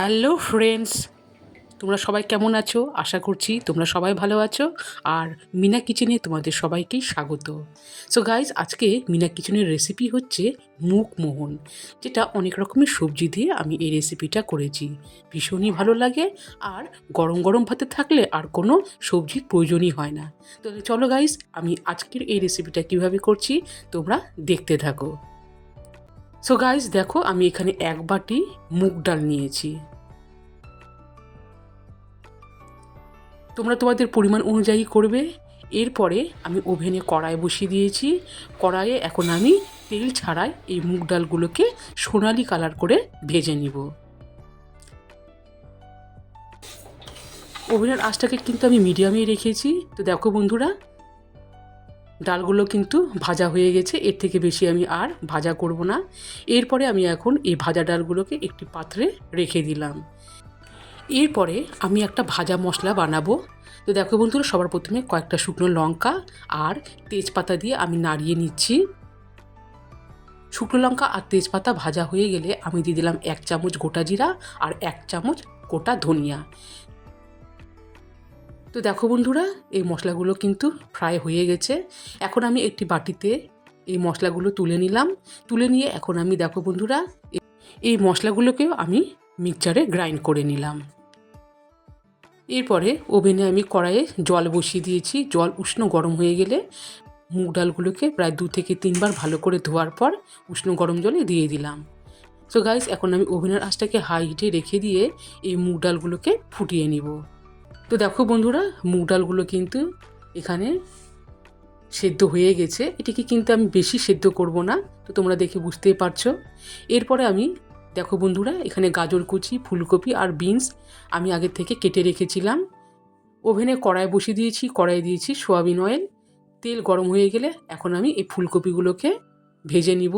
Hello friends, তোমরা সবাই কেমন আছো? আশা করছি তোমরা সবাই ভালো আছো। আর মিনা কিচেনে তোমাদের সবাইকেই স্বাগত। সো গাইজ আজকে মিনা কিচেনের রেসিপি হচ্ছে মুগ মোহন, যেটা অনেক রকমের সবজি দিয়ে আমি এই রেসিপিটা করেছি। ভীষণই ভালো লাগে আর গরম গরম ভাতে থাকলে আর কোনো সবজির প্রয়োজনই হয় না। তো চলো গাইজ আমি আজকের এই রেসিপিটা কীভাবে করছি, তোমরা দেখতে থাকো। সো গাইজ দেখো, আমি এখানে এক বাটি মুগ ডাল নিয়েছি। তোমরা তোমাদের পরিমাণ অনুযায়ী করবে। এরপরে আমি ওভেনে কড়াই বসিয়ে দিয়েছি। কড়াইয়ে এখন আমি তেল ছাড়াই এই মুগ ডালগুলোকে সোনালি কালার করে ভেজে নিব। ওভেনের আঁচটাকে কিন্তু আমি মিডিয়ামেই রেখেছি। তো দেখো বন্ধুরা ডালগুলো কিন্তু ভাজা হয়ে গেছে, এর থেকে বেশি আমি আর ভাজা করব না। এরপরে আমি এখন এই ভাজা ডালগুলোকে একটি পাত্রে রেখে দিলাম। এরপরে আমি একটা ভাজা মশলা বানাবো। তো দেখো বন্ধুরা, সবার প্রথমে কয়েকটা শুকনো লঙ্কা আর তেজপাতা দিয়ে আমি নাড়িয়ে নিচ্ছি। শুকনো লঙ্কা আর তেজপাতা ভাজা হয়ে গেলে আমি দিয়ে দিলাম এক চামচ গোটা জিরা আর এক চামচ গোটা ধনিয়া। তো দেখো বন্ধুরা, এই মশলাগুলো কিন্তু ফ্রাই হয়ে গেছে। এখন আমি একটি বাটিতে এই মশলাগুলো তুলে নিলাম। তুলে নিয়ে এখন আমি দেখো বন্ধুরা, এই মশলাগুলোকেও আমি মিক্সচারে গ্রাইন্ড করে নিলাম। এরপরে ওভেনে আমি কড়াইয়ে জল বসিয়ে দিয়েছি। জল উষ্ণ গরম হয়ে গেলে মুগ ডালগুলোকে প্রায় দু থেকে তিনবার ভালো করে ধোয়ার পর উষ্ণ গরম জলে দিয়ে দিলাম। সো গাইস এখন আমি ওভেনের আঁচটাকে হাই হিটে রেখে দিয়ে এই মুগ ডালগুলোকে ফুটিয়ে নিব। তো দেখো বন্ধুরা, মুগ ডালগুলো কিন্তু এখানে সেদ্ধ হয়ে গেছে। এটিকে কিন্তু আমি বেশি সেদ্ধ করব না, তো তোমরা দেখে বুঝতেই পারছ। এরপরে আমি, দেখো বন্ধুরা, এখানে গাজর কুচি, ফুলকপি আর বিনস আমি আগে থেকে কেটে রেখেছিলাম। ওভেনে কড়াই বসিয়ে দিয়েছি, কড়াই দিয়েছি সোয়াবিন অয়েল। তেল গরম হয়ে গেলে এখন আমি এই ফুলকপিগুলোকে ভেজে নিব।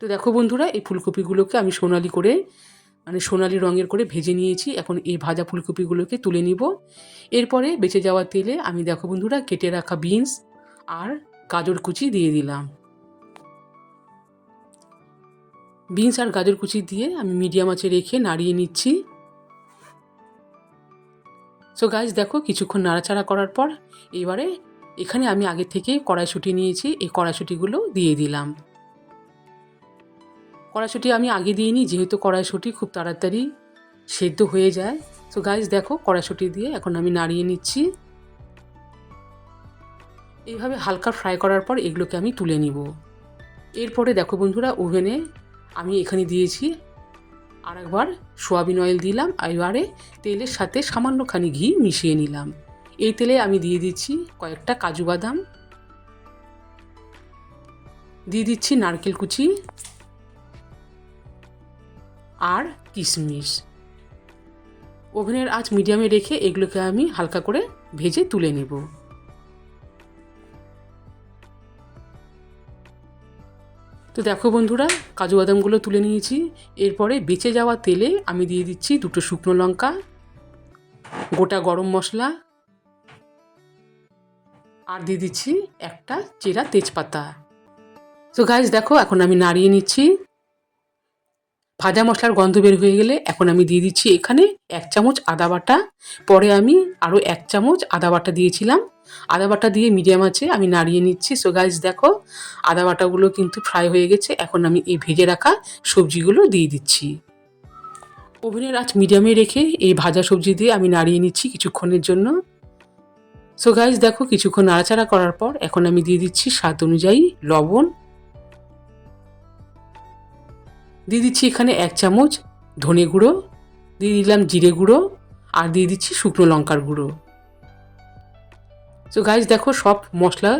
তো দেখো বন্ধুরা, এই ফুলকপিগুলোকে আমি সোনালি করে মানে সোনালি রঙের করে ভেজে নিয়েছি। এখন এই ভাজা ফুলকপিগুলোকে তুলে নিব। এরপরে বেঁচে যাওয়া তেলে আমি দেখো বন্ধুরা কেটে রাখা বিনস আর গাজর কুচি দিয়ে দিলাম। বিনস আর গাজর কুচি দিয়ে আমি মিডিয়াম আঁচে রেখে নাড়িয়ে নিচ্ছি। সো গাছ দেখো কিছুক্ষণ নাড়াচাড়া করার পর এবারে এখানে আমি আগে থেকে কড়াইশুটি নিয়েছি। এই কড়াইশুটিগুলো দিয়ে দিলাম। কড়াইশুটি আমি আগে দিইনি যেহেতু কড়াইশুটি খুব তাড়াতাড়ি সেদ্ধ হয়ে যায়। তো গাছ দেখো কড়াইশুটি দিয়ে এখন আমি নাড়িয়ে নিচ্ছি। এইভাবে হালকা ফ্রাই করার পর এগুলোকে আমি তুলে নিব। এরপরে দেখো বন্ধুরা, ওভেনে আমি এখানে দিয়েছি আর একবার সোয়াবিন অয়েল দিলাম, এবারে তেলের সাথে সামান্যখানি ঘি মিশিয়ে নিলাম। এই তেলে আমি দিয়ে দিচ্ছি কয়েকটা কাজু বাদাম। দিয়ে দিচ্ছি নারকেল কুচি। আর কিশমিশ। ওভেনের আঁচ মিডিয়ামে রেখে এগুলোকে আমি হালকা করে ভেজে তুলে নেব। তো দেখো বন্ধুরা, কাজু বাদামগুলো তুলে নিয়েছি। এরপরে বেঁচে যাওয়া তেলে আমি দিয়ে দিচ্ছি দুটো শুকনো লঙ্কা, গোটা গরম মশলা আর দিয়ে দিচ্ছি একটা চেরা তেজপাতা। তো গাছ দেখো, এখন আমি নাড়িয়ে নিচ্ছি। ভাজা মশলার গন্ধ বের হয়ে গেলে এখন আমি দিয়ে দিচ্ছি এখানে এক চামচ আদা বাটা। পরে আমি আরও এক চামচ আদা বাটা দিয়েছিলাম। আদা বাটা দিয়ে মিডিয়াম আছে, আমি নাড়িয়ে নিচ্ছি। সো গাইজ দেখো, আদা বাটাগুলো কিন্তু ফ্রাই হয়ে গেছে। এখন আমি এই ভেজে রাখা সবজিগুলো দিয়ে দিচ্ছি। ওভেনের আঁচ মিডিয়ামে রেখে এই ভাজা সবজি দিয়ে আমি নাড়িয়ে নিচ্ছি কিছুক্ষণের জন্য। সো গাইজ দেখো, কিছুক্ষণ নাড়াচাড়া করার পর এখন আমি দিয়ে দিচ্ছি স্বাদ অনুযায়ী লবণ। দিয়ে দিচ্ছি এখানে এক চামচ ধনে গুঁড়ো, দিয়ে দিলাম জিরে গুঁড়ো, আর দিয়ে দিচ্ছি শুকনো লঙ্কার গুঁড়ো। তো গাছ দেখো সব মশলা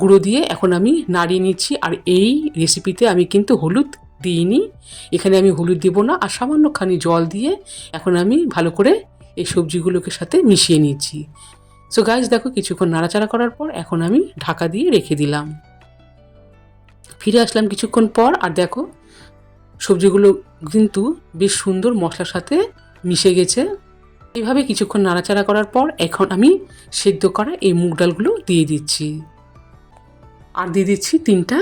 গুঁড়ো দিয়ে এখন আমি নাড়িয়ে নিচ্ছি, আর এই রেসিপিতে আমি কিন্তু হলুদ দিইনি। এখানে আমি হলুদ দেবো না, আর সামান্যখানি জল দিয়ে এখন আমি ভালো করে এই সবজিগুলোকে সাথে মিশিয়ে নিচ্ছি। সো গাছ দেখো কিছুক্ষণ নাড়াচাড়া করার পর এখন আমি ঢাকা দিয়ে রেখে দিলাম। ফিরে আসলাম কিছুক্ষণ পর, আর দেখো সবজিগুলো কিন্তু বেশ সুন্দর মশলার সাথে মিশে গেছে। এইভাবে কিছুক্ষণ নাড়াচাড়া করার পর এখন আমি সেদ্ধ করা এই মুগ ডালগুলো দিয়ে দিচ্ছি। আর দিয়ে দিচ্ছি তিনটা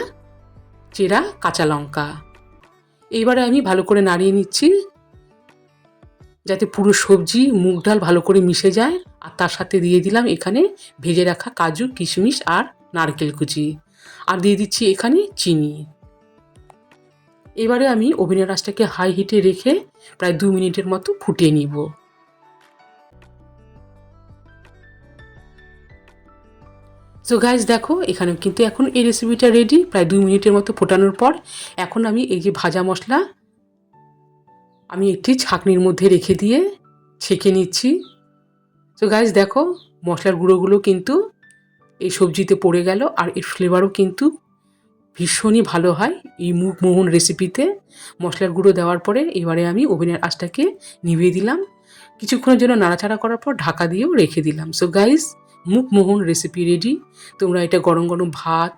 চেরা কাঁচা লঙ্কা। এইবারে আমি ভালো করে নাড়িয়ে নিচ্ছি যাতে পুরো সবজি, মুগ ডাল ভালো করে মিশে যায়। আর তার সাথে দিয়ে দিলাম এখানে ভেজে রাখা কাজু, কিশমিশ আর নারকেল কুচি। আর দিয়ে দিচ্ছি এখানে চিনি। এবারে আমি ওভেনের আঁচটাকে হাই হিটে রেখে প্রায় দু মিনিটের মতো ফুটিয়ে নিব। সো গাইজ দেখো এখানে কিন্তু এখন এই রেসিপিটা রেডি প্রায় দু মিনিটের মতো ফোটানোর পর এখন আমি এই যে ভাজা মশলা আমি একটি ছাঁকনির মধ্যে রেখে দিয়ে ছেঁকে নিচ্ছি। তো গাইজ দেখো, মশলার গুঁড়োগুলো কিন্তু এই সবজিতে পড়ে গেল আর এর ফ্লেভারও কিন্তু ভীষণই ভালো হয় এই মুগ মোহন রেসিপিতে মশলার গুঁড়ো দেওয়ার পরে এবারে আমি ওভেনের আঁচটাকে নিভিয়ে দিলাম। কিছুক্ষণের জন্য নাড়াচাড়া করার পর ঢাকা দিয়েও রেখে দিলাম। সো গাইস মুগ মোহন রেসিপি রেডি তোমরা এটা গরম গরম ভাত,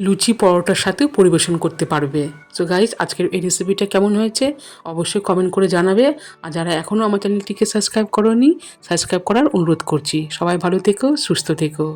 লুচি, পরোটার সাথেও পরিবেশন করতে পারবে। সো গাইস আজকের এই রেসিপিটা কেমন হয়েছে অবশ্যই কমেন্ট করে জানাবে। আর যারা এখনও আমার চ্যানেলটিকে সাবস্ক্রাইব করোনি সাবস্ক্রাইব করার অনুরোধ করছি। সবাই ভালো থেকো, সুস্থ থেকো।